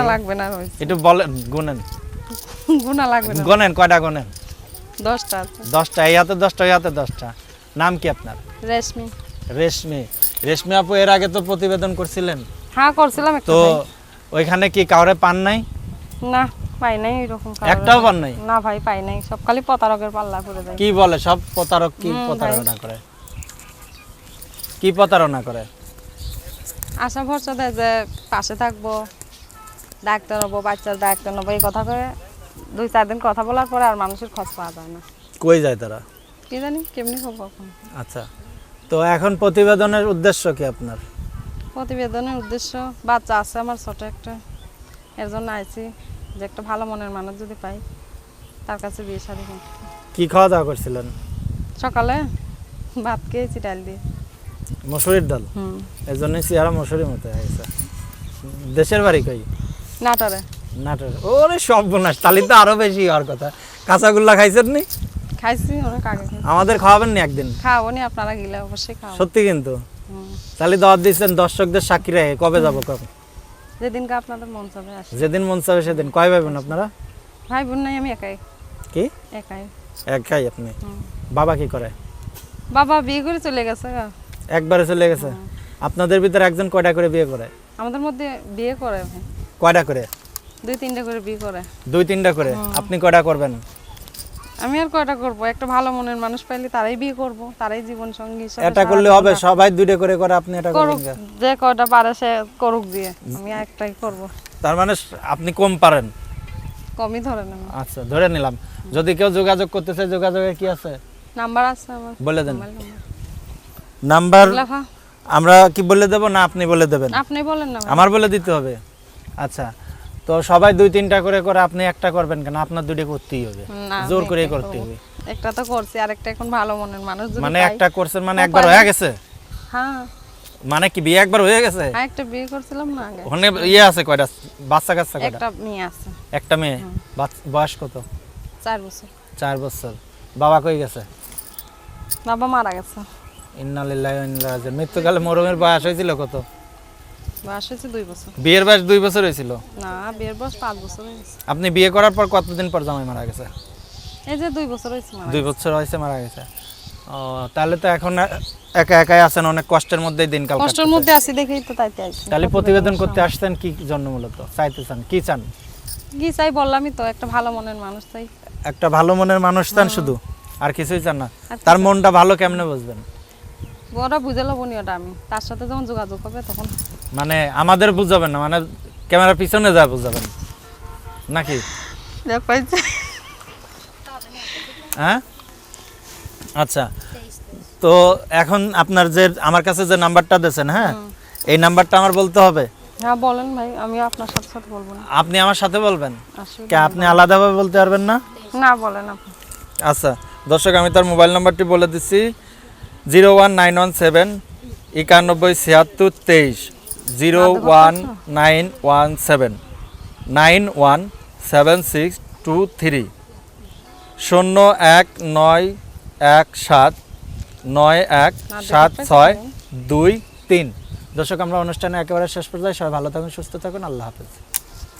দেখি। লাগবে না একটু বলেন গুনেন। গুণা লাগবে না। গনেন কয়টা গনেন? দশটা আছে। দশটা এই হাতে দশটা হাতে দশটা। নাম কি আপনার? রেশমি। রেশমি। রেশমি আপু এর আগে তো প্রতিবেদন করছিলেন। হ্যাঁ করছিলাম একটা তো ওইখানে কি কাউরে পান নাই? না পাই নাই এরকম একটাও পান নাই? না ভাই পাই নাই। সব খালি প্রতারকের পাল্লা করে দেয় কি বলে সব প্রতারক কি প্রতারণা করে? কি প্রতারণা করে? আশা ভরসা দেয় যে পাশে থাকব। ডাক্তার হব বাচ্চার ডাক্তার নেব এই কথা করে দুই চার দিন কথা বলার পরে আর মানুষের খোঁজ পাওয়া যায় না। কই যায় তারা? কি জানি কেমনি খবর কখন আচ্ছা তো এখন প্রতিবেদনের উদ্দেশ্য কি আপনার? প্রতিবেদনের উদ্দেশ্য বাচ্চা আছে আমার ছোট একটা এর জন্য আইছি যে একটা ভালো মনের মানুষ যদি পাই তার কাছে বিয়ে শাড়ি। কি খাওয়া দাওয়া করছিলেন? সকালে ভাত খেয়েছি ডাল দিয়ে। মসুরির ডাল? হুম। এই জন্যই চেহারা মসুরির মতো দেশের বাড়ি কই? নাটারে। নাটোর। ওরে সব বোনাস তাহলে তো আরও বেশি হওয়ার কথা। কাঁচাগুল্লা খাইছেন নি? খাইছি আমাদের খাওয়াবেন নি একদিন? খাওয়াবো নি আপনারা গেলে অবশ্যই খাওয়াবো। সত্যি কিন্তু? তাহলে দাওয়াত দিচ্ছেন দর্শকদের সাক্ষী রেখে। কবে যাব কবে আপনাদের মন চাবে যেদিন মন চাবে সেদিন। কয় আপনারা? ভাই বোন নাই আমি একাই। কি? একাই। একাই আপনি? বাবা কি করে? বাবা বিয়ে করে চলে গেছে একবারে চলে গেছে? আপনাদের ভিতরে একজন কয়টা করে বিয়ে করে? আমাদের মধ্যে বিয়ে করে। কয়টা করে? দুই তিনটা করে বিয়ে করে। দুই তিনটা করে? আপনি কয়টা করবেন? আমি আর কয়টা করব? একটা ভালো মনের মানুষ পাইলে তারাই বিয়ে করব তারাই জীবন সঙ্গী হিসেবে এটা করলে হবে সবাই দুইটা করে করে আপনি এটা করুক যে কয়টা পারে সে করুক দিয়ে আমি একটাই করব। তার মানে আপনি কম পারেন? কমই ধরে নেব। আচ্ছা ধরে নিলাম। যদি কেউ যোগাযোগ করতে চায় যোগাযোগের কি আছে? নাম্বার আছে আমার। বলে দেন। নাম্বার। আমরা কি বলে দেব না আপনি বলে দেবেন? আপনি বলেন না। আমার বলে দিতে হবে। আচ্ছা তো সবাই দুই তিনটা করে করে আপনি একটা করবেন কেন? আপনার দুইটা করতেই হবে। জোর করেই করতে হবে। একটা তো করছি আরেকটা এখন ভালো মনের মানুষ মানে একটা করছেন মানে একবার হয়ে গেছে? হ্যাঁ। মানে কি বিয়ে একবার হয়ে গেছে? হ্যাঁ একটা বিয়ে করছিলাম না আগে। ওখানে ইয়ে আছে কয়টা? বাচ্চা কাচ্চা কয়টা? একটা মেয়ে আছে। একটা মেয়ে? বয়স কত? চার বছর। চার বছর। বাবা কই গেছে? বাবা মারা গেছে। ইন্নালিল্লাহি ওয়া ইন্না ইলাইহি রাজিউন। মৃত্যুকালে মরমের বয়স হয়েছিল কত? বয়স হয়েছে দুই বছর। বিয়ের বয়স দুই বছর হয়েছিল? না বিয়ের বয়স পাঁচ বছর হয়েছে। আপনি বিয়ে করার পর কতদিন পর জামাই মারা গেছে? এই যে দুই বছর হয়েছে মারা দুই বছর হয়েছে মারা গেছে। ও তাহলে তো এখন একা একাই আছেন অনেক কষ্টের মধ্যেই দিনকাল কষ্টের মধ্যে আছি দেখেই তো তাইতে আইছি তাহলে প্রতিবেদন করতে আসছেন কি জন্য মূলত? চাইতে চান কি চান? কি চাই বললামই তো একটা ভালো মনের মানুষ চাই। একটা ভালো মনের মানুষ চান শুধু? আর কিছুই চান না? তার মনটা ভালো কেমনে বুঝবেন? ওরা বুঝে লবো নি ওটা আমি। তার সাথে যখন যোগাযোগ হবে তখন মানে আমাদের বুঝাবেন না মানে ক্যামেরার পিছনে যা বুঝাবেন। নাকি? হ্যাঁ? আচ্ছা। তো এখন আপনার যে আমার কাছে যে নাম্বারটা দিয়েছেন হ্যাঁ? এই নাম্বারটা আমার বলতে হবে? হ্যাঁ বলেন ভাই আমি আপনার সাথে সাথে বলব না। আপনি আমার সাথে বলবেন? কে আপনি আলাদাভাবে বলতে পারবেন না? না বলেন আপনি। আচ্ছা দর্শক আমি তার মোবাইল নাম্বারটি বলে দিচ্ছি zero one nine one seven একানব্বই ছিয়াত্তর তেইশ। Zero one nine one seven, nine one seven six two three, শূন্য এক নয় এক সাত নয় এক সাত ছয় দুই তিন। দর্শক, আমরা অনুষ্ঠানে একেবারে শেষ পর্যায়ে সবাই ভালো থাকুন, সুস্থ থাকুন, আল্লাহ হাফেজ।